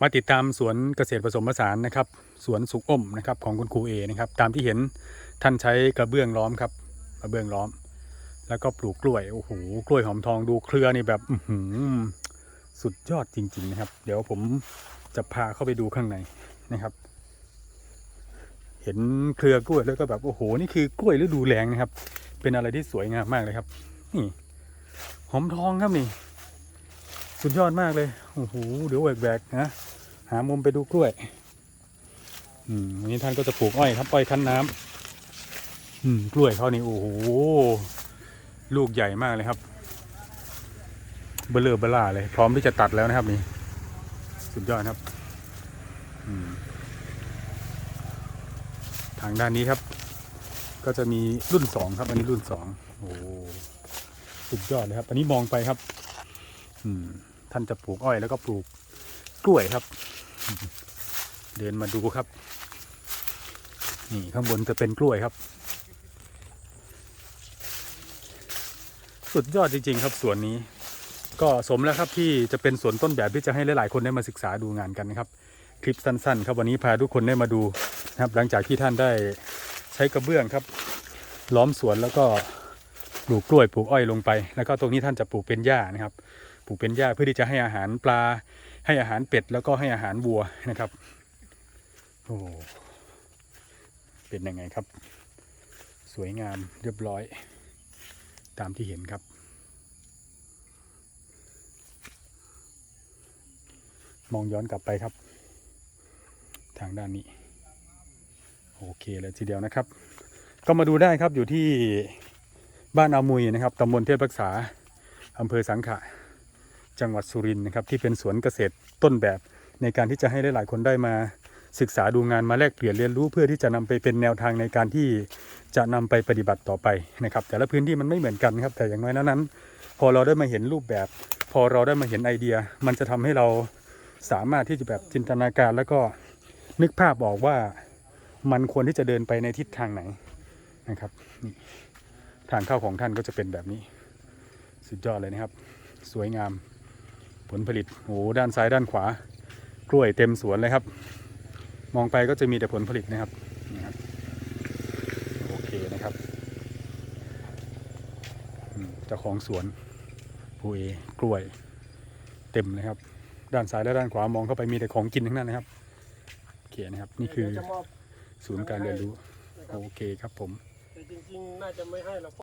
มาติดตามสวนเกษตรผสมผสานนะครับ สวนสุกอมนะครับของคุณครูเอนะครับ ตามที่เห็นท่านใช้กระเบื้องล้อมครับกระเบื้องล้อม แล้วก็ปลูกกล้วยโอ้โหกล้วยหอมทองดูเครือนี่แบบอื้อหือสุดยอดจริง ๆ นะครับ เดี๋ยวผมจะพาเข้าไปดูข้างในนะครับ เห็นเครือกล้วยแล้วก็แบบโอ้โหนี่คือกล้วยฤดูแล้งนะครับ เป็นอะไรที่สวยงามมากเลยครับ นี่หอมทองครับนี่ สุดยอดมากเลย โอ้โห เดี๋ยวแหวกๆนะ หามุมไปดูกล้วย อืมวันนี้ท่านก็จะปลูกอ้อยครับ อ้อยคั้นน้ำอืม กล้วยเขานี่โอ้โห ลูกใหญ่มากเลยครับ เบลเลอร์เบล่าเลย พร้อมที่จะตัดแล้วนะครับ นี่ สุดยอดครับ อืม ทางด้านนี้ครับ ก็จะมีรุ่นสองครับ อันนี้รุ่นสอง โอ้สุดยอดเลยครับ อันนี้มองไปครับ อืม ท่านจะปลูกอ้อยแล้วก็ปลูก กล้วยครับ เดินมาดูครับ นี่ข้างบนจะเป็นกล้วยครับ สุดยอดจริง ๆ ครับสวนนี้ ก็สมแล้วครับที่จะเป็นสวนต้นแบบที่จะให้หลาย ๆ คนได้มาศึกษาดูงานกันนะครับ คลิปสั้น ๆ ครับวันนี้พาทุกคนได้มาดูนะครับ หลังจากที่ท่านได้ใช้กระเบื้องครับ ล้อมสวนแล้วก็ปลูกกล้วยปลูกอ้อยลงไป แล้วก็ตรงนี้ท่านจะปลูกเป็นหญ้านะครับ ปลูกเป็นหญ้าเพื่อที่จะให้อาหารปลา ให้อาหารเป็ดแล้วก็ให้อาหารวัวนะครับโอ้เป็นยังไงครับ สวยงามเรียบร้อย ตามที่เห็นครับ มองย้อนกลับไปครับ ทางด้านนี้ โอเคเลยทีเดียวนะครับ ก็มาดูได้ครับอยู่ที่บ้านอามุยนะครับตำบลเทพรักษาอำเภอสังขะ จังหวัดสุรินทร์นะครับที่เป็นสวนเกษตรต้นแบบ ในการที่จะให้หลายๆคนได้มาศึกษาดูงานมาแลกเปลี่ยนเรียนรู้เพื่อที่จะนำไปเป็นแนวทางในการที่จะนำไปปฏิบัติต่อไปนะครับ แต่ละพื้นที่มันไม่เหมือนกันครับแต่อย่างน้อยนั้น พอเราได้มาเห็นรูปแบบ พอเราได้มาเห็นไอเดีย มันจะทำให้เราสามารถที่จะแบบจินตนาการแล้วก็นึกภาพออกว่ามันควรที่จะเดินไปในทิศทางไหนนะครับนี่ทางเข้าของท่านก็จะเป็นแบบนี้ สุดยอดเลยนะครับ สวยงาม ผลผลิตโอ้โหด้านซ้ายด้านขวากล้วยเต็มสวนเลยครับ มองไปก็จะมีแต่ผลผลิตนะครับนี่ครับโอเคนะครับอืมเจ้าของสวนผู้เอกล้วยเต็มเลยครับ ด้านซ้ายและด้านขวามองเข้าไปมีแต่ของกินทั้งนั้นนะครับโอเคนะครับนี่คือเดี๋ยวจะมอบศูนย์การเรียนรู้โอเคครับผมแต่จริงๆน่าจะไม่ให้หรอก